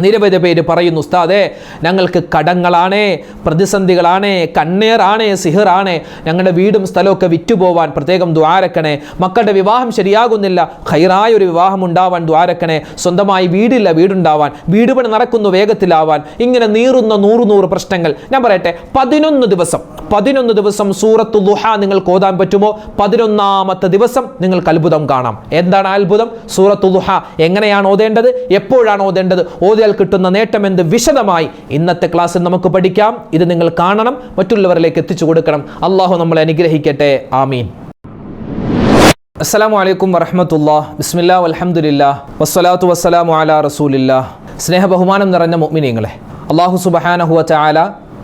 നിരവധി പേര് പറയുന്നു ഉസ്താദേ ഞങ്ങൾക്ക് കടങ്ങളാണ് പ്രതിസന്ധികളാണ് കണ്ണേറാണ് സിഹറാണ്. ഞങ്ങളുടെ വീടും സ്ഥലമൊക്കെ വിറ്റുപോവാൻ പ്രത്യേകം ദ്വാരക്കണേ. മക്കളുടെ വിവാഹം ശരിയാകുന്നില്ല. ഖൈറായ ഒരു വിവാഹം ഉണ്ടാവാൻ ദ്വാരക്കണേ. സ്വന്തമായി വീടില്ല വീടുണ്ടാവാൻ. വീട് പണി നടക്കുന്നു വേഗത്തിലാവാൻ. ഇങ്ങനെ നീറുന്ന നൂറ് നൂറ് പ്രശ്നങ്ങൾ. ഞാൻ പറയട്ടെ പതിനൊന്ന് ദിവസം പതിനൊന്ന് ദിവസം സൂറത്തു ദുഹ നിങ്ങൾക്ക് ഓതാൻ പറ്റുമോ? പതിനൊന്നാമത്തെ ദിവസം നിങ്ങൾക്ക് അത്ഭുതം കാണാം. എന്താണ് അത്ഭുതം? സൂറത്തു ദുഹ. എങ്ങനെയാണ് ഓതേണ്ടത്? എപ്പോഴാണ് ഓതേണ്ടത്? ഓതിയാൽ കിട്ടുന്ന നേട്ടം എന്ത്? വിശദമായി ഇന്നത്തെ ക്ലാസ്സിൽ നമുക്ക് പഠിക്കാം. ഇത് നിങ്ങൾ കാണണം മറ്റുള്ളവരിലേക്ക് എത്തിച്ചു കൊടുക്കണം. അള്ളാഹു നമ്മളെ അനുഗ്രഹിക്കട്ടെ. ആമീൻ. അസ്സലാമു വലൈക്കും വറഹമത്തുല്ലാ ബിസ്മില്ല അൽഹംദുലില്ലാ വസ്സലാത്തു വസ്സലാമു അല റസൂലില്ല സ്നേഹ ബഹുമാനം നിറഞ്ഞ മുഅ്മിനീങ്ങളെ അള്ളാഹു സുബഹാനഹുവ ചാല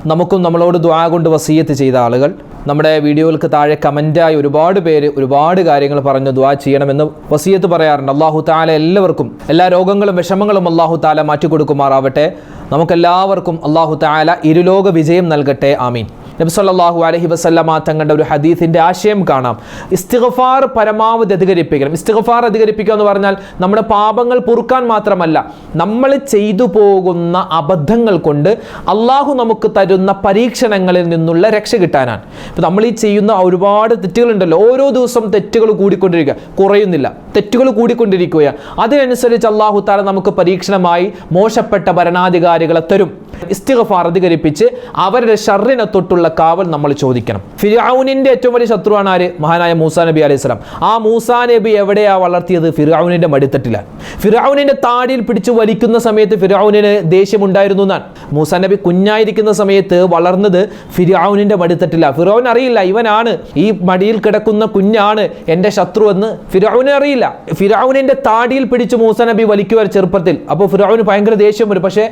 നമുക്കും നമ്മളോട് ദ്വാ കൊണ്ട് വസീയത്ത് ചെയ്ത ആളുകൾ. നമ്മുടെ വീഡിയോകൾക്ക് താഴെ കമന്റായി ഒരുപാട് പേര് ഒരുപാട് കാര്യങ്ങൾ പറഞ്ഞു ദ്വാ ചെയ്യണമെന്ന് വസീയത്ത് പറയാറുണ്ട്. അള്ളാഹു താല എല്ലാവർക്കും എല്ലാ രോഗങ്ങളും വിഷമങ്ങളും അള്ളാഹു താല മാറ്റിക്കൊടുക്കുമാറാവട്ടെ. നമുക്കെല്ലാവർക്കും അള്ളാഹു താല ഇരുലോക വിജയം നൽകട്ടെ. ആമീൻ. നബ്സല്ലാഹു അലഹി വസല്ലമ തങ്ങളുടെ ഒരു ഹദീസിന്റെ ആശയം കാണാം. ഇസ്തിഗഫാർ പരമാവധി അധികരിപ്പിക്കണം. ഇസ്തിഗഫാർ അധികരിപ്പിക്കുക എന്ന് പറഞ്ഞാൽ നമ്മുടെ പാപങ്ങൾ പൊറുക്കാൻ മാത്രമല്ല നമ്മൾ ചെയ്തു പോകുന്ന അബദ്ധങ്ങൾ കൊണ്ട് അള്ളാഹു നമുക്ക് തരുന്ന പരീക്ഷണങ്ങളിൽ നിന്നുള്ള രക്ഷ കിട്ടാനാണ്. ഇപ്പം നമ്മൾ ഈ ചെയ്യുന്ന ഒരുപാട് തെറ്റുകളുണ്ടല്ലോ. ഓരോ ദിവസം തെറ്റുകൾ കൂടിക്കൊണ്ടിരിക്കുക. കുറയുന്നില്ല. തെറ്റുകൾ കൂടിക്കൊണ്ടിരിക്കുകയാണ്. അതിനനുസരിച്ച് അള്ളാഹു താല നമുക്ക് പരീക്ഷണമായി മോശപ്പെട്ട ഭരണാധികാരികളെ തരും. ഇസ്തിഗഫാർ അധികരിപ്പിച്ച് അവരുടെ ഷറിനെ തൊട്ടുള്ള കാവൽ നമ്മൾ ചോദിക്കണം. ഫിറൌനിന്റെ ഏറ്റവും വലിയ ശത്രുവാണ് ആര്? മഹാനായ മൂസാ നബി അലൈഹി സ്വലാം. ആ മൂസാ നബി എവിടെയാ വളർത്തിയത്? ഫിറൌനിന്റെ മടിത്തട്ടിലാണ് ഫിറൌനിന്റെ താടിയിൽ പിടിച്ചു വലിക്കുന്ന സമയത്ത് ഫിറൌനിന് ദേഷ്യമുണ്ടായിരുന്നു എന്നാണ്. മൂസാ നബി കുഞ്ഞായിരിക്കുന്ന സമയത്ത് വളർന്നത് ഫിറൌനിന്റെ മടിത്തട്ടില്ല ഫിറൌൻ അറിയില്ല ഇവനാണ്. ഈ മടിയിൽ കിടക്കുന്ന കുഞ്ഞാണ് എന്റെ ശത്രു എന്ന് ഫിറൌന് അറിയില്ല. ഫിറൌനിന്റെ താടിയിൽ പിടിച്ച് മൂസാ നബി വലിക്കുവാൻ ചെറുപ്പത്തിൽ. അപ്പോൾ ഫിറൌന് ഭയങ്കര ദേഷ്യം വരും. പക്ഷേ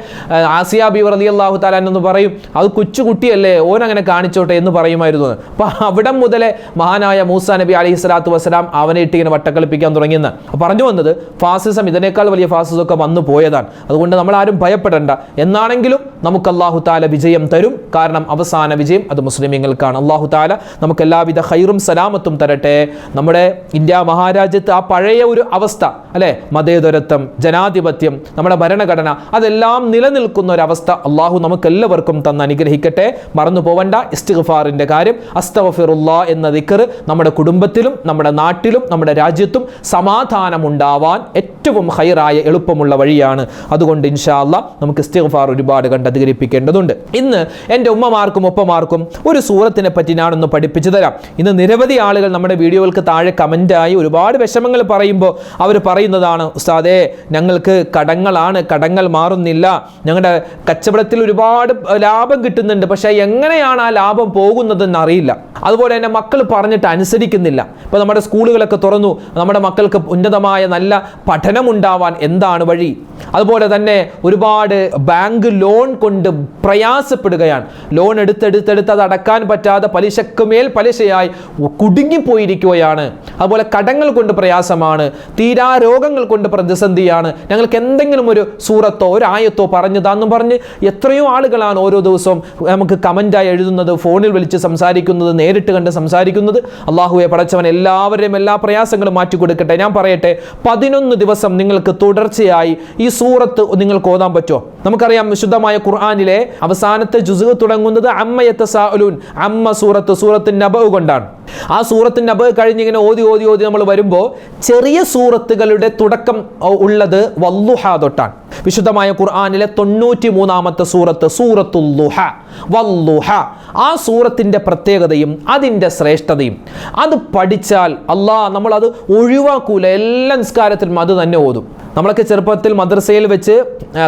ആസിയാബി റലി അള്ളാഹു താലാൻ എന്ന് പറയും അത് കൊച്ചുകുട്ടിയല്ലേ ഓൻ അങ്ങനെ കാണിച്ചോട്ടെ എന്ന് പറയുമായിരുന്നു. അപ്പോൾ അപ്പൊ അവിടം മുതലേ മഹാനായ മൂസ നബി അലി സ്വലാത്തു വസ്സലാം അവനെ ഇട്ട് ഇങ്ങനെ വട്ടക്കളിപ്പിക്കാൻ തുടങ്ങിയെന്ന്. പറഞ്ഞു വന്നത് ഫാസിസം ഇതിനേക്കാൾ വലിയ ഫാസിസം ഒക്കെ വന്നു പോയതാണ്. അതുകൊണ്ട് നമ്മൾ ആരും ഭയപ്പെടേണ്ട. എന്നാണെങ്കിലും നമുക്ക് അള്ളാഹു താല വിജയം തരും. കാരണം അവസാന വിജയം അത് മുസ്ലിമീങ്ങൾക്കാണ്. അള്ളാഹു താല നമുക്ക് എല്ലാവിധ ഹൈറും സലാമത്തും തരട്ടെ. നമ്മുടെ ഇന്ത്യ മഹാരാജ്യത്ത് ആ പഴയ ഒരു അവസ്ഥ അല്ലെ? മതേതരത്വം ജനാധിപത്യം നമ്മുടെ ഭരണഘടന അതെല്ലാം നിലനിൽക്കുന്ന ഒരു അവസ്ഥ അള്ളാഹു നമുക്ക് എല്ലാവർക്കും തന്ന് അനുഗ്രഹിക്കട്ടെ. മറന്നു പോവണ്ട ഇസ്തിഗ്ഫാറിന്റെ കാര്യം. അസ്തവഫിറുല്ലാ എന്ന ദിക്കർ നമ്മുടെ കുടുംബത്തിലും നമ്മുടെ നാട്ടിലും നമ്മുടെ രാജ്യത്തും സമാധാനമുണ്ടാവാൻ ഏറ്റവും ഹൈറായ എളുപ്പമുള്ള വഴിയാണ്. അതുകൊണ്ട് ഇൻഷാ അല്ലാ നമുക്ക് ഇസ്തിഗ്ഫാർ ഒരുപാട് കണ്ട് അധികരിപ്പിക്കേണ്ടതുണ്ട് ഇന്ന് എന്റെ ഉമ്മമാർക്കും ഒപ്പമാർക്കും ഒരു സൂറത്തിനെ പറ്റി ഞാനൊന്ന് പഠിപ്പിച്ചു തരാം. ഇന്ന് നിരവധി ആളുകൾ നമ്മുടെ വീഡിയോകൾക്ക് താഴെ കമന്റായി ഒരുപാട് വിഷമങ്ങൾ പറയുമ്പോൾ അവർ പറയുന്നതാണ് ഉസ്താദേ ഞങ്ങൾക്ക് കടങ്ങളാണ് കടങ്ങൾ മാറുന്നില്ല. ഞങ്ങളുടെ കച്ചവടത്തിൽ ഒരുപാട് ലാഭം കിട്ടുന്നുണ്ട്. പക്ഷേ എങ്ങനെയാണ് ആ ലാഭം പോകുന്നതെന്ന് അറിയില്ല. അതുപോലെ തന്നെ മക്കൾ പറഞ്ഞിട്ട് അനുസരിക്കുന്നില്ല. ഇപ്പോൾ നമ്മുടെ സ്കൂളുകളൊക്കെ തുറന്നു. നമ്മുടെ മക്കൾക്ക് ഉന്നതമായ നല്ല പഠനമുണ്ടാവാൻ എന്താണ് വഴി? അതുപോലെ തന്നെ ഒരുപാട് ബാങ്ക് ലോൺ കൊണ്ട് പ്രയാസപ്പെടുകയാണ്. ലോൺ എടുത്തെടുത്തെടുത്ത് അത് അടക്കാൻ പറ്റാതെ പലിശക്ക് മേൽ പലിശയായി കുടുങ്ങിപ്പോയിരിക്കുകയാണ്. അതുപോലെ കടങ്ങൾ കൊണ്ട് പ്രയാസമാണ്. തീരാ രോഗങ്ങൾ കൊണ്ട് പ്രതിസന്ധിയാണ്. ഞങ്ങൾക്ക് എന്തെങ്കിലും ഒരു സൂറത്തോ ഒരു ആയത്തോ പറഞ്ഞതാന്നും പറഞ്ഞ് എത്രയോ ആളുകളാണ് ഓരോ ദിവസവും നമുക്ക് കമന്റായി എഴുതുന്നത് ഫോണിൽ വിളിച്ച് സംസാരിക്കുന്നത് നേരിട്ട് കണ്ട് സംസാരിക്കുന്നത്. അള്ളാഹുവെ പടച്ചവൻ എല്ലാവരുടെയും എല്ലാ പ്രയാസങ്ങളും മാറ്റി കൊടുക്കട്ടെ. ഞാൻ പറയട്ടെ പതിനൊന്ന് ദിവസം നിങ്ങൾക്ക് തുടർച്ചയായി ഈ സൂറത്ത് നിങ്ങൾക്ക് ഓതാൻ പറ്റുമോ? നമുക്കറിയാം വിശുദ്ധമായ ഖുർആാനിലെ അവസാനത്തെ ജുസുഖ് തുടങ്ങുന്നത് അമ്മയത്തെ സാലുൻ അമ്മ സൂറത്ത് സൂറത്ത് നബവ് കൊണ്ടാണ്. ആ സൂറത്തിന്റെ അബ് കഴിഞ്ഞിങ്ങനെ ഓതി ഓതി ഓതി നമ്മൾ വരുമ്പോൾ ചെറിയ സൂറത്തുകളുടെ തുടക്കം ഉള്ളത് വല്ലുഹ തൊട്ടാണ്. വിശുദ്ധമായ ഖുർആാനിലെ തൊണ്ണൂറ്റി മൂന്നാമത്തെ സൂറത്ത് സൂറത്തുല്ലുഹ വല്ലുഹ. ആ സൂറത്തിന്റെ പ്രത്യേകതയും അതിന്റെ ശ്രേഷ്ഠതയും. അത് പഠിച്ചാൽ അല്ലാ നമ്മളത് ഒഴിവാക്കൂല. എല്ലാ നിസ്കാരത്തിലും അത് തന്നെ ഓതും. നമ്മളൊക്കെ ചെറുപ്പത്തിൽ മദ്രസയിൽ വെച്ച്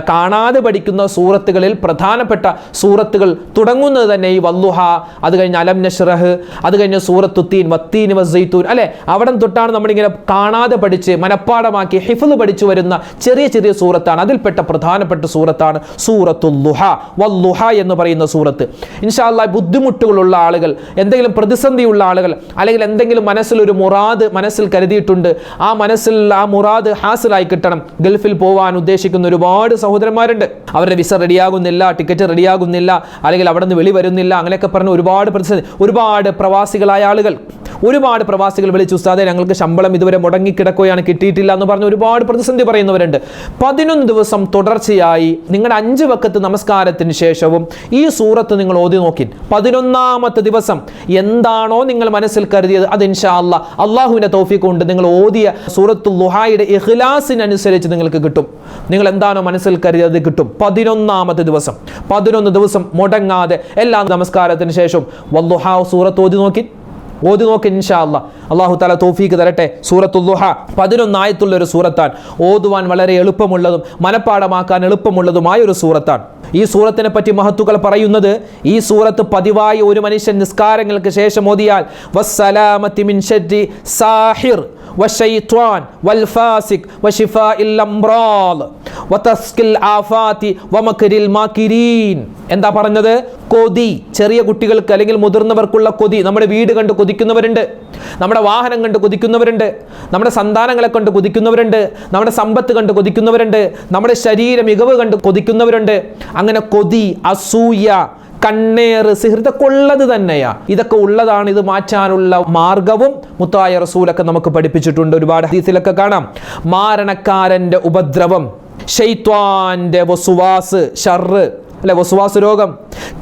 കാണാതെ പഠിക്കുന്ന സൂറത്തുകളിൽ പ്രധാനപ്പെട്ട സൂറത്തുകൾ തുടങ്ങുന്നത് തന്നെ ഈ വല്ലുഹ. അത് കഴിഞ്ഞ് അലം നഷ്റഹ് അത് കഴിഞ്ഞ് സൂറത്തുത്തീൻ വത്തീൻ വസൈത്തൂൻ അല്ലെ? അവിടം തൊട്ടാണ് നമ്മളിങ്ങനെ കാണാതെ പഠിച്ച് മനഃപ്പാടമാക്കി ഹിഫ്ള് പഠിച്ചു വരുന്ന ചെറിയ ചെറിയ സൂറത്താണ്. അതിൽപ്പെട്ട പ്രധാനപ്പെട്ട സൂറത്താണ് സൂറത്തുല്ലുഹ വല്ലുഹ എന്ന് പറയുന്ന സൂറത്ത്. ഇൻഷാല്ല ബുദ്ധിമുട്ടുകളുള്ള ആളുകൾ എന്തെങ്കിലും പ്രതിസന്ധിയുള്ള ആളുകൾ അല്ലെങ്കിൽ എന്തെങ്കിലും മനസ്സിൽ ഒരു മുറാദ് മനസ്സിൽ കരുതിയിട്ടുണ്ട്. ആ മനസ്സിൽ ആ മുറാദ് ഹാസിലായി കിട്ടണം. ഗൾഫിൽ പോകാൻ ഉദ്ദേശിക്കുന്ന ഒരുപാട് സഹോദരന്മാരുണ്ട്. അവരുടെ വിസ റെഡിയാകുന്നില്ല ടിക്കറ്റ് റെഡിയാകുന്നില്ല അല്ലെങ്കിൽ അവിടെ നിന്ന് വെളി വരുന്നില്ല അങ്ങനെയൊക്കെ പറഞ്ഞ് ഒരുപാട് പ്രതിസന്ധി ഒരുപാട് പ്രവാസികളായ ആളുകൾ ഒരുപാട് പ്രവാസികൾ വിളിച്ചു ഉസ്താദെ ഞങ്ങൾക്ക് ശമ്പളം ഇതുവരെ മുടങ്ങിക്കിടക്കുകയാണ് കിട്ടിയിട്ടില്ല എന്ന് പറഞ്ഞ് ഒരുപാട് പ്രതിസന്ധി പറയുന്നവരുണ്ട്. പതിനൊന്ന് ദിവസം തുടർച്ചയായി നിങ്ങളുടെ അഞ്ച് വക്കത്ത് നമസ്കാരത്തിന് ശേഷവും ഈ സൂറത്ത് നിങ്ങൾ ഓതി നോക്കി പതിനൊന്നാമത്തെ ദിവസം എന്താണോ നിങ്ങൾ മനസ്സിൽ കരുതിയത് അത് ഇൻഷാ അല്ല അള്ളാഹുവിന്റെ തോഫിക്ക് കൊണ്ട് നിങ്ങൾ ഓതിയ സൂറത്തു ലുഹായുടെ ഇഖ്ലാസിനനുസരിച്ച് നിങ്ങൾക്ക് കിട്ടും. നിങ്ങൾ എന്താണോ മനസ്സിൽ കരുതിയത് കിട്ടും. പതിനൊന്നാമത്തെ ദിവസം. പതിനൊന്ന് ദിവസം മുടങ്ങാതെ എല്ലാ നമസ്കാരത്തിന് ശേഷം വല്ലുഹാ സൂറത്ത് ഓതി നോക്കി ഓതി നോക്ക് ഇൻഷാ അല്ല. അള്ളാഹു തല തോഫീക്ക് തരട്ടെ. സൂറത്തുല്ലുഹ പതിനൊന്നായത്തുള്ള ഒരു സൂറത്താണ്. ഓതുവാൻ വളരെ എളുപ്പമുള്ളതും മനപ്പാടമാക്കാൻ എളുപ്പമുള്ളതുമായ ഒരു സൂറത്താണ്. ഈ സൂറത്തിനെ പറ്റി മഹത്തുക്കൾ പറയുന്നത് ഈ സൂറത്ത് പതിവായി ഒരു മനുഷ്യൻ നിസ്കാരങ്ങൾക്ക് ശേഷം ഓതിയാൽ മിൻ സാഹിർ. എന്താ പറഞ്ഞത്? കൊതി. ചെറിയ കുട്ടികൾക്ക് അല്ലെങ്കിൽ മുതിർന്നവർക്കുള്ള കൊതി. നമ്മുടെ വീട് കണ്ട് കൊതിക്കുന്നവരുണ്ട്. നമ്മുടെ വാഹനം കണ്ട് കൊതിക്കുന്നവരുണ്ട്. നമ്മുടെ സന്താനങ്ങളെ കണ്ട് കൊതിക്കുന്നവരുണ്ട്. നമ്മുടെ സമ്പത്ത് കണ്ട് കൊതിക്കുന്നവരുണ്ട്. നമ്മുടെ ശരീര മികവ് കണ്ട് കൊതിക്കുന്നവരുണ്ട്. അങ്ങനെ കൊതി അസൂയ കണ്ണേറ് സിഹൃതൊക്കെ ഉള്ളത് തന്നെയാ. ഇതൊക്കെ ഉള്ളതാണ് ഇത് മാറ്റാനുള്ള മാർഗവും മുത്തായ റസൂലൊക്കെ നമുക്ക് പഠിപ്പിച്ചിട്ടുണ്ട് ഒരുപാട് ഹദീസിലൊക്കെ കാണാം. മാരണക്കാരന്റെ ഉപദ്രവം ഷെയ്ത്വാന്റെ വസുവാസ് ഷർറ് അല്ലെ വസുവാസ് രോഗം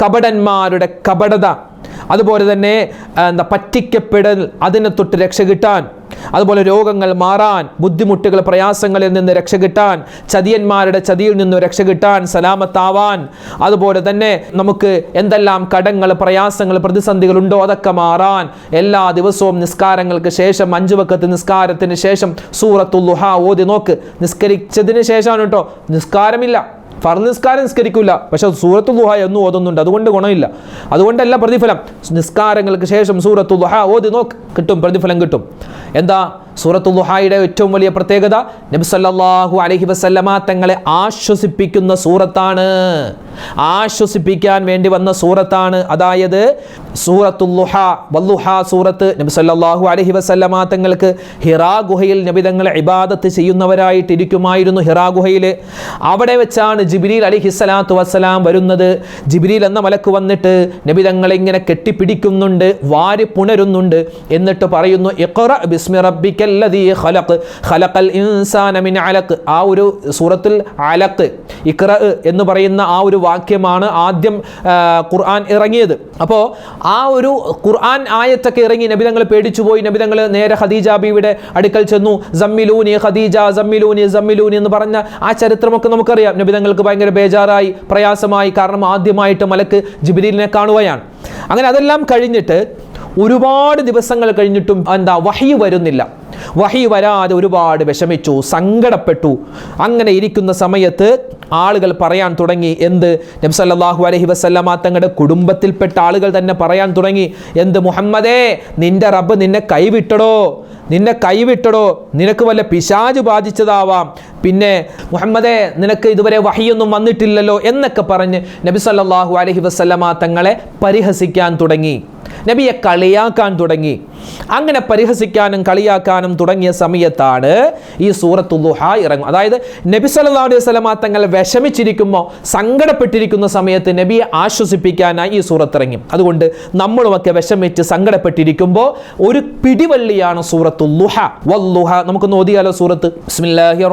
കപടന്മാരുടെ കപടത അതുപോലെ തന്നെ എന്താ പറ്റിക്കപ്പെടൽ അതിനെ തൊട്ട് രക്ഷ കിട്ടാൻ. അതുപോലെ രോഗങ്ങൾ മാറാൻ ബുദ്ധിമുട്ടുകൾ പ്രയാസങ്ങളിൽ നിന്ന് രക്ഷ കിട്ടാൻ ചതിയന്മാരുടെ ചതിയിൽ നിന്ന് രക്ഷ കിട്ടാൻ സലാമത്താവാൻ. അതുപോലെ തന്നെ നമുക്ക് എന്തെല്ലാം കടങ്ങൾ പ്രയാസങ്ങൾ പ്രതിസന്ധികൾ ഉണ്ടോ അതൊക്കെ മാറാൻ. എല്ലാ ദിവസവും നിസ്കാരങ്ങൾക്ക് ശേഷം അഞ്ചു വക്കത്ത് നിസ്കാരത്തിന് ശേഷം സൂറത്തുല്ലുഹ ഓതി നോക്ക്. നിസ്കരിച്ചതിന് ശേഷമാണ് കേട്ടോ നിസ്കാരമില്ല. ഫർ നിസ്കാരം നിസ്കരിക്കില്ല പക്ഷെ സൂറത്തു ദുഹ എന്ന് ഓതുന്നുണ്ട്. അതുകൊണ്ട് ഗുണമില്ല. അതുകൊണ്ടല്ല പ്രതിഫലം. നിസ്കാരങ്ങൾക്ക് ശേഷം സൂറത്തു ദുഹ ഓതി നോക്ക്. കിട്ടും പ്രതിഫലം കിട്ടും. എന്താ? സൂറത്തു ദുഹായുടെ ഏറ്റവും വലിയ പ്രത്യേകത നബി സല്ലല്ലാഹു അലൈഹി വസല്ലമ തങ്ങളെ ആശ്വസിപ്പിക്കുന്ന സൂറത്താണ്. ആശ്വസിപ്പിക്കാൻ വേണ്ടി വന്ന സൂറത്താണ്. അതായത് സൂറത്തുല്ലുഹ വല്ലുഹ സൂറത്ത് നബി സല്ലല്ലാഹു അലൈഹി വസല്ലമ തങ്ങൾക്ക് ഹിറാ ഗുഹയിൽ നബി തങ്ങളെ ഇബാദത്ത് ചെയ്യുന്നവരായിട്ട് ഇരിക്കുമായിരുന്നു ഹിറാ ഗുഹയിൽ. അവിടെ വെച്ചാണ് ജിബ്രീൽ അലൈഹി സ്വലാത്തു വസ്സലാം വരുന്നത്. ജിബ്രീൽ എന്ന മലക്ക് വന്നിട്ട് നബി തങ്ങളെ ഇങ്ങനെ കെട്ടിപ്പിടിക്കുന്നുണ്ട് വാരി പുണരുന്നുണ്ട് എന്നിട്ട് പറയുന്നു ഇഖ്റ ബിസ്മി ഖലഖ് ഖലഖൽ ഇൻസാന മിൻ അലഖ്. ആ ഒരു സൂറത്തുൽ അലഖ് ഇഖ്റ എന്ന് പറയുന്ന ആ ഒരു വാക്യമാണ് ആദ്യം ഖുർആൻ ഇറങ്ങിയത്. അപ്പോൾ ആ ഒരു ഖുർആൻ ആയത്തൊക്കെ ഇറങ്ങി നബിതങ്ങൾ പേടിച്ചു പോയി നബിതങ്ങൾ നേരെ ഖദീജ ബീവിയുടെ അടുക്കൽ ചെന്നു. ജമ്മിലൂനി ഖദീജ ജമ്മിലൂനി ജമ്മിലൂനി എന്ന് പറഞ്ഞ ആ ചരിത്രമൊക്കെ നമുക്കറിയാം. നബിതങ്ങൾക്ക് ഭയങ്കര ബേജാറായി പ്രയാസമായി. കാരണം ആദ്യമായിട്ട് മലക്ക് ജിബിലീലിനെ കാണുകയാണ്. അങ്ങനെ അതെല്ലാം കഴിഞ്ഞിട്ട് ഒരുപാട് ദിവസങ്ങൾ കഴിഞ്ഞിട്ടും എന്താ വഹി വരുന്നില്ല. വഹി വരാതെ ഒരുപാട് വിഷമിച്ചു സങ്കടപ്പെട്ടു. അങ്ങനെ ഇരിക്കുന്ന സമയത്ത് ആളുകൾ പറയാൻ തുടങ്ങി എന്ത്? നബ്സല്ലാഹു അലഹി വസല്ലമ തങ്ങളുടെ കുടുംബത്തിൽപ്പെട്ട ആളുകൾ തന്നെ പറയാൻ തുടങ്ങി എന്ത് മുഹമ്മദേ നിന്റെ റബ്ബ് നിന്നെ കൈവിട്ടടോ നിന്നെ കൈവിട്ടടോ നിനക്ക് വല്ല പിശാജ് ബാധിച്ചതാവാം പിന്നെ മുഹമ്മദെ നിനക്ക് ഇതുവരെ വഹിയൊന്നും വന്നിട്ടില്ലല്ലോ എന്നൊക്കെ പറഞ്ഞ് നബി സല്ലല്ലാഹു അലൈഹി വസല്ലമ തങ്ങളെ പരിഹസിക്കാൻ തുടങ്ങി. നബിയെ കളിയാക്കാൻ തുടങ്ങി. അങ്ങനെ പരിഹസിക്കാനും കളിയാക്കാനും തുടങ്ങിയ സമയത്താണ് ഈ സൂറത്തു ദുഹ ഇറങ്ങും അതായത് നബി സല്ലാ അലൈഹി വസല്ലമ തങ്ങൾ വിഷമിച്ചിരിക്കുമ്പോൾ സങ്കടപ്പെട്ടിരിക്കുന്ന സമയത്ത് നബിയെ ആശ്വസിപ്പിക്കാനായി ഈ സൂറത്ത് ഇറങ്ങി. അതുകൊണ്ട് നമ്മളുമൊക്കെ വിഷമിച്ച് സങ്കടപ്പെട്ടിരിക്കുമ്പോൾ ഒരു പിടിവള്ളിയാണ് സൂറത്തു ലുഹ വല്ലുഹ നമുക്കൊന്ന് ഓതിയാലോ സൂറത്ത്? ബിസ്മില്ലാഹി ബിസ്മില്ലാഹിർ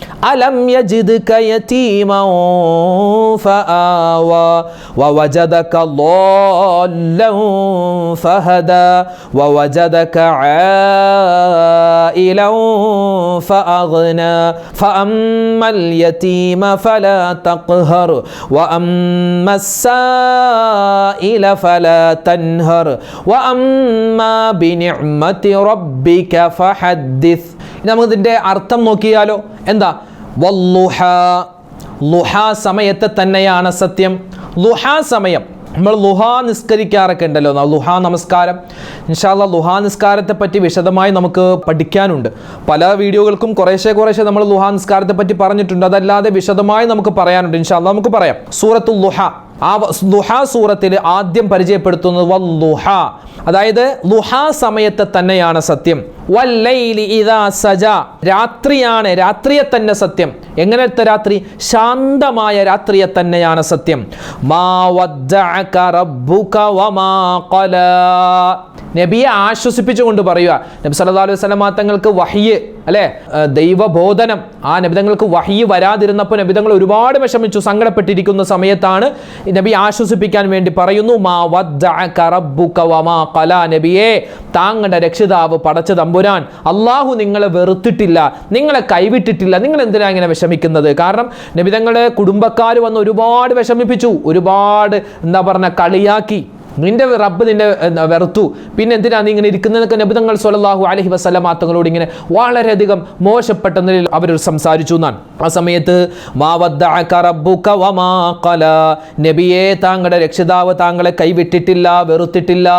ألم يجدك يتيما فآوى ووجدك ضالا فهدى ووجدك عائلا فأغنى فأما اليتيم فلا تقهر وأما السائل فلا تنهر وأما بنعمة ربك فحدث ഇനി നമുക്ക് ഇതിൻ്റെ അർത്ഥം നോക്കിയാലോ എന്താ വല്ലുഹ. ലുഹ സമയത്തെ തന്നെയാണ് സത്യം. ലുഹ സമയം. നമ്മൾ ലുഹ നിസ്കരിക്കാറൊക്കെ ഉണ്ടല്ലോ. ലുഹ നമസ്കാരം. ഇൻഷാല്ല ലുഹ നിസ്കാരത്തെ പറ്റി വിശദമായി നമുക്ക് പഠിക്കാനുണ്ട്. പല വീഡിയോകൾക്കും കുറേശ്ശെ കുറേശ്ശെ നമ്മൾ ലുഹ നിസ്കാരത്തെ പറ്റി പറഞ്ഞിട്ടുണ്ട്. അതല്ലാതെ വിശദമായി നമുക്ക് പറയാനുണ്ട്. ഇൻഷാല്ല നമുക്ക് പറയാം. സൂറത്തുൽ ലുഹ. ആ ലുഹ സൂറത്തിൽ ആദ്യം പരിചയപ്പെടുത്തുന്നത് വല്ലുഹ അതായത് ലുഹ സമയത്തെ തന്നെയാണ് സത്യം. വല്ലൈലി ഇദാ സജ. രാത്രിയാണ് രാത്രിയെ തന്നെ സത്യം. എങ്ങനത്തെ രാത്രി? ശാന്തമായ രാത്രിയെ തന്നെയാണ് സത്യം. മാ നബിയെ ആശ്വസിപ്പിച്ചുകൊണ്ട് പറയുക. നബി സല്ലല്ലാഹു അലൈഹി വസല്ലം തങ്ങൾക്ക് വഹിയ് അല്ലേ? ദൈവബോധനം. ആ നബിതങ്ങൾക്ക് വഹി വരാതിരുന്നപ്പോൾ നബിതങ്ങൾ ഒരുപാട് വിഷമിച്ചു സങ്കടപ്പെട്ടിരിക്കുന്ന സമയത്താണ് നബി ആശ്വസിപ്പിക്കാൻ വേണ്ടി പറയുന്നു മാ വമാ ഖലാ. നബിയെ താങ്കളുടെ രക്ഷിതാവ് പടച്ച തമ്പുരാൻ അള്ളാഹു നിങ്ങളെ വെറുത്തിട്ടില്ല നിങ്ങളെ കൈവിട്ടിട്ടില്ല നിങ്ങൾ എന്തിനാ ഇങ്ങനെ വിഷമിക്കുന്നത്? കാരണം നബിതങ്ങളുടെ കുടുംബക്കാർ വന്ന് ഒരുപാട് വിഷമിപ്പിച്ചു ഒരുപാട് എന്താ പറഞ്ഞ കളിയാക്കി. നിന്റെ റബ്ബ് നിന്നെ വെറുത്തു. പിന്നെ എന്തിനാണ് നീ ഇങ്ങനെ ഇരിക്കുന്നതൊക്കെ നബിതങ്ങൾ സ്വല്ലല്ലാഹു അലഹി വസല്ലം തങ്ങളോട് ഇങ്ങനെ വളരെയധികം മോശപ്പെട്ട നിലയിൽ അവർ സംസാരിച്ചു എന്നാണ്. ആ സമയത്ത് നബിയെ താങ്കളുടെ രക്ഷിതാവ് താങ്കളെ കൈവിട്ടിട്ടില്ല വെറുത്തിട്ടില്ല.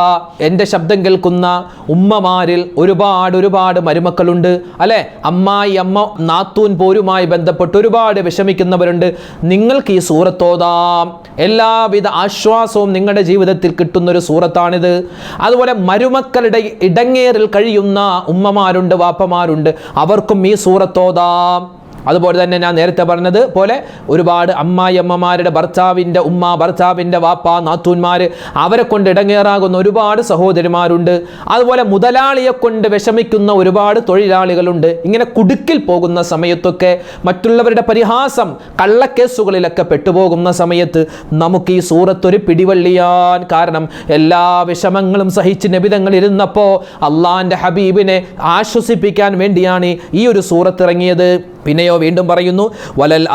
എന്റെ ശബ്ദം കേൾക്കുന്ന ഉമ്മമാരിൽ ഒരുപാട് ഒരുപാട് മരുമക്കളുണ്ട്. അല്ലെ? അമ്മായി അമ്മ നാത്തൂൻ പോരുമായി ബന്ധപ്പെട്ട് ഒരുപാട് വിഷമിക്കുന്നവരുണ്ട്. നിങ്ങൾക്ക് ഈ സൂറത്തോതാം എല്ലാവിധ ആശ്വാസവും നിങ്ങളുടെ ജീവിതത്തിൽ കിട്ടുന്ന ഒരു സൂറത്താണിത്. അതുപോലെ മരുമക്കളുടെ ഇടങ്ങേറിൽ കഴിയുന്ന ഉമ്മമാരുണ്ട് വാപ്പമാരുണ്ട്. അവർക്കും ഈ സൂറത്തോതാം. അതുപോലെ തന്നെ ഞാൻ നേരത്തെ പറഞ്ഞത് പോലെ ഒരുപാട് അമ്മായിയമ്മമാരുടെ ഭർത്താവിന്റെ ഉമ്മ ഭർത്താവിന്റെ വാപ്പ നാത്തൂന്മാർ അവരെ കൊണ്ട് ഇടങ്ങേറാകുന്ന ഒരുപാട് സഹോദരിമാരുണ്ട്. അതുപോലെ മുതലാളിയെ കൊണ്ട് വിഷമിക്കുന്ന ഒരുപാട് തൊഴിലാളികളുണ്ട്. ഇങ്ങനെ കുടുക്കിൽ പോകുന്ന സമയത്തൊക്കെ മറ്റുള്ളവരുടെ പരിഹാസം കള്ളക്കേസുകളിലൊക്കെ പെട്ടുപോകുന്ന സമയത്ത് നമുക്ക് ഈ സൂറത്തൊരു പിടിവള്ളിയാൻ കാരണം എല്ലാ വിഷമങ്ങളും സഹിച്ച് നബിതങ്ങൾ ഇരുന്നപ്പോൾ അള്ളാന്റെ ഹബീബിനെ ആശ്വസിപ്പിക്കാൻ വേണ്ടിയാണ് ഈ ഒരു സൂറത്ത് ഇറങ്ങിയത്. പിന്നെയോ വീണ്ടും പറയുന്നു വലൽ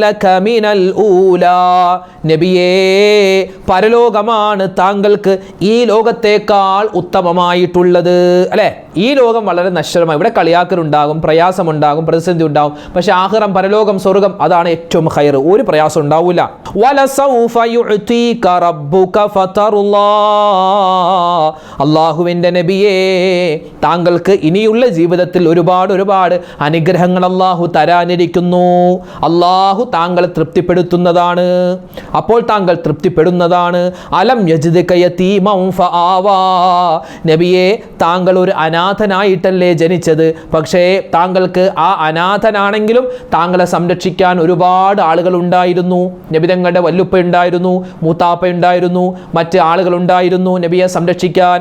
ലക മിനൽ നബിയേ പരലോകമാണ് താങ്കൾക്ക് ഈ ലോകത്തേക്കാൾ ഉത്തമമായിട്ടുള്ളത്. അല്ലേ? ഈ ലോകം വളരെ നശ്വരമായി ഇവിടെ കളിയാക്കലുണ്ടാകും പ്രയാസമുണ്ടാകും പ്രതിസന്ധി ഉണ്ടാകും. പക്ഷെ ആഹ്റം പരലോകം സ്വർഗം അതാണ് ഏറ്റവും ഹൈർ ഒരു പ്രയാസം ഉണ്ടാവില്ല അള്ളാഹുവിന്റെ നബിയേ താങ്കൾക്ക് ഇനിയുള്ള ജീവിതത്തിൽ ഒരുപാട് ഒരുപാട് അനുഗ്രഹങ്ങൾ അള്ളാഹു തരാനിരിക്കുന്നു. അള്ളാഹു താങ്കളെ തൃപ്തിപ്പെടുത്തുന്നതാണ്. അപ്പോൾ താങ്കൾ തൃപ്തിപ്പെടുന്നതാണ്. അലം നബിയെ താങ്കൾ ഒരു അനാഥനായിട്ടല്ലേ ജനിച്ചത്? പക്ഷേ താങ്കൾക്ക് ആ അനാഥനാണെങ്കിലും താങ്കളെ സംരക്ഷിക്കാൻ ഒരുപാട് ആളുകൾ ഉണ്ടായിരുന്നു. നബിതങ്ങളുടെ വല്ലുപ്പ ഉണ്ടായിരുന്നു മൂത്താപ്പ ഉണ്ടായിരുന്നു മറ്റ് ആളുകൾ ഉണ്ടായിരുന്നു നബിയെ സംരക്ഷിക്കാൻ.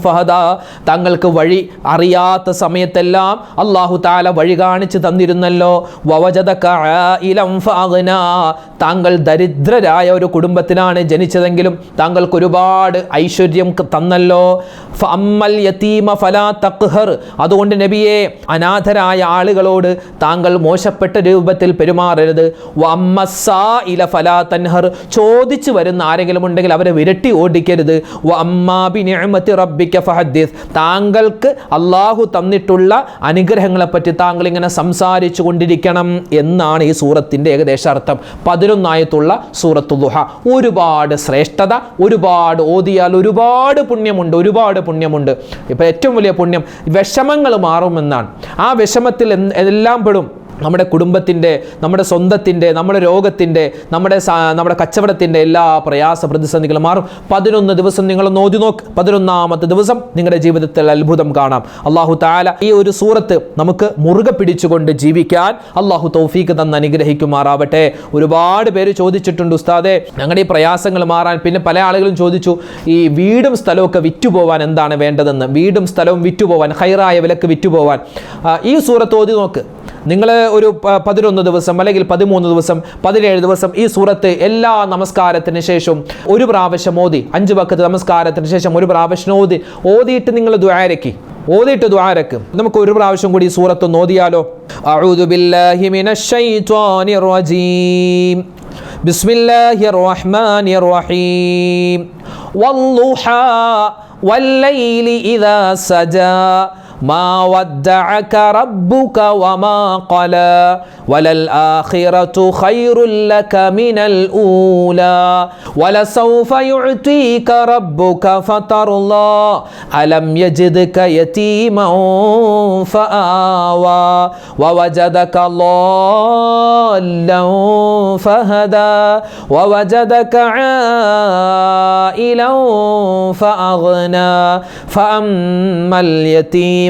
ഫഹദ. വഴി അറിയാത്ത സമയത്തെല്ലാം അള്ളാഹു താല വഴി കാണിച്ചു തന്നിരുന്നല്ലോ. താങ്കൾ ദരിദ്രരായ ഒരു കുടുംബത്തിനാണ് ജനിച്ചതെങ്കിലും താങ്കൾക്ക് ഒരുപാട് ഐശ്വര്യം തന്നല്ലോ. യതീമ ഫലാ തഖ്ഹർ. അതുകൊണ്ട് നബിയെ അനാഥരായ ആളുകളോട് താങ്കൾ മോശപ്പെട്ട രൂപത്തിൽ പെരുമാറരുത്. ഫലാ തൻഹർ. ചോദിച്ചു വരുന്ന ആരെങ്കിലും ഉണ്ടെങ്കിൽ അവരെ വിരട്ടി ഓടിക്കരുത്. താങ്കൾക്ക് അള്ളാഹു തന്നിട്ടുള്ള അനുഗ്രഹങ്ങളെപ്പറ്റി താങ്കൾ ഇങ്ങനെ സംസാരിച്ചു കൊണ്ടിരിക്കണം എന്നാണ് ഈ സൂറത്തിന്റെ ഏകദേശ അർത്ഥം. പതിനൊന്നായത്തുള്ള സൂറത്തു ദുഹ. ഒരുപാട് ശ്രേഷ്ഠത ഒരുപാട് ഓതിയാൽ ഒരുപാട് പുണ്യമുണ്ട് ഒരുപാട് പുണ്യമുണ്ട്. ഇപ്പം ഏറ്റവും വലിയ പുണ്യം വിഷമങ്ങൾ മാറുമെന്നാണ്. ആ വിഷമത്തിൽ എല്ലാം പെടും. നമ്മുടെ കുടുംബത്തിന്റെ നമ്മുടെ സ്വന്തത്തിന്റെ നമ്മുടെ രോഗത്തിന്റെ നമ്മുടെ നമ്മുടെ കച്ചവടത്തിന്റെ എല്ലാ പ്രയാസ പ്രതിസന്ധികളും മാറും. പതിനൊന്ന് ദിവസം നിങ്ങൾ നോതി നോക്ക്. പതിനൊന്നാമത്തെ ദിവസം നിങ്ങളുടെ ജീവിതത്തിൽ അത്ഭുതം കാണാം. അള്ളാഹു താല ഈ ഒരു സൂറത്ത് നമുക്ക് മുറുകെ പിടിച്ചുകൊണ്ട് ജീവിക്കാൻ അള്ളാഹു തൗഫീക്ക് തന്ന് അനുഗ്രഹിക്കുമാറാവട്ടെ. ഒരുപാട് പേര് ചോദിച്ചിട്ടുണ്ട് ഉസ്താദെ ഞങ്ങളുടെ ഈ പ്രയാസങ്ങൾ മാറാൻ പിന്നെ പല ആളുകളും ചോദിച്ചു ഈ വീടും സ്ഥലമൊക്കെ വിറ്റുപോവാൻ എന്താണ് വേണ്ടതെന്ന്? വീടും സ്ഥലവും വിറ്റുപോവാൻ ഹൈറായ വിലക്ക് വിറ്റുപോവാൻ. ഈ സൂറത്ത് ഓതി നോക്ക്. നിങ്ങൾ ഒരു പതിനൊന്ന് ദിവസം അല്ലെങ്കിൽ പതിമൂന്ന് ദിവസം പതിനേഴ് ദിവസം ഈ സൂറത്ത് എല്ലാ നമസ്കാരത്തിന് ശേഷവും ഒരു പ്രാവശ്യം ഓതി. അഞ്ച് വക്കത്ത് നമസ്കാരത്തിന് ശേഷം ഒരു പ്രാവശ്യം ഓതി. ഓതിയിട്ട് നിങ്ങൾ ദ്വാരക്കി ഓതിയിട്ട് ദ്വാരക്ക് നമുക്ക് ഒരു പ്രാവശ്യം കൂടി സൂറത്ത് ഓതിയാലോ? ബിസ്മില്ലാഹിർ റഹ്മാനിർ റഹീം വല്ലൈലി ഇദാ സജാ. ما ودعك ربك وما قلى وللآخرة خير لك من الأولى ولسوف يعطيك ربك فترضى ألم يجدك يتيما فآوى ووجدك ضالا فهدى ووجدك عائلا فأغنى فأما اليتيم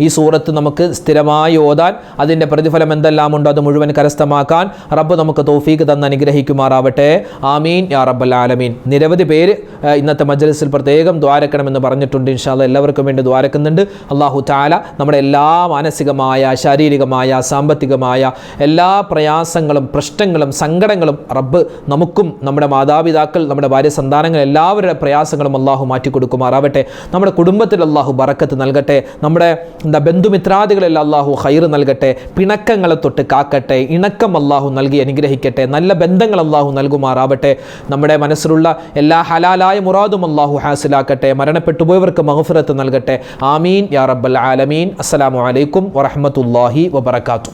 ഈ സൂറത്ത് നമുക്ക് സ്ഥിരമായി ഓതാൻ അതിന്റെ പ്രതിഫലം എന്തെല്ലാം ഉണ്ടോ അത് മുഴുവൻ കരസ്ഥമാക്കാൻ റബ്ബ് നമുക്ക് തോഫീക്ക് തന്ന് അനുഗ്രഹിക്കുമാറാവട്ടെ. ആമീൻ. യാ റബ്ബൽ ആലമീൻ. നിരവധി പേര് ഇന്നത്തെ മജ്ലിസിൽ പ്രത്യേകം ദ്വാരക്കണമെന്ന് പറഞ്ഞിട്ടുണ്ട്. ഇൻഷാല്ല എല്ലാവർക്കും വേണ്ടി ദ്വാരക്കുന്നുണ്ട്. അള്ളാഹു താല നമ്മുടെ എല്ലാ മാനസികമായ ശാരീരികമായ സാമ്പത്തികമായ എല്ലാ പ്രയാസങ്ങളും പ്രശ്നങ്ങളും സങ്കടങ്ങളും റബ്ബ് നമുക്കും നമ്മുടെ മാതാപിതാക്കൾ നമ്മുടെ ഭാര്യ സന്താനങ്ങൾ എല്ലാവരുടെ പ്രയാസങ്ങളും അള്ളാഹു മാറ്റിക്കൊടുക്കുമാറാവട്ടെ. നമ്മുടെ കുടുംബത്തിൽ അള്ളാഹു ബറക്കത്ത് നൽകട്ടെ. നമ്മുടെ എന്താ ബന്ധുമിത്രാദികളിൽ അള്ളാഹു ഹൈർ നൽകട്ടെ പിണക്കങ്ങളെ തൊട്ട് കാക്കട്ടെ ഇണക്കം അള്ളാഹു നൽകി അനുഗ്രഹിക്കട്ടെ നല്ല ബന്ധങ്ങൾ അള്ളാഹു നൽകുമാറാവട്ടെ. നമ്മുടെ മനസ്സിലുള്ള എല്ലാ ഹലാലായ മുറാദും അള്ളാഹു ഹാസിലാക്കട്ടെ മരണപ്പെട്ടു പോയവർക്ക് മഹഫിറത്ത് നൽകട്ടെ. ആമീൻ. യാ റബ്ബൽ ആലമീൻ. അസ്സലാമു അലൈക്കും വറഹ്മത്തുള്ളാഹി വബറകാതുഹു.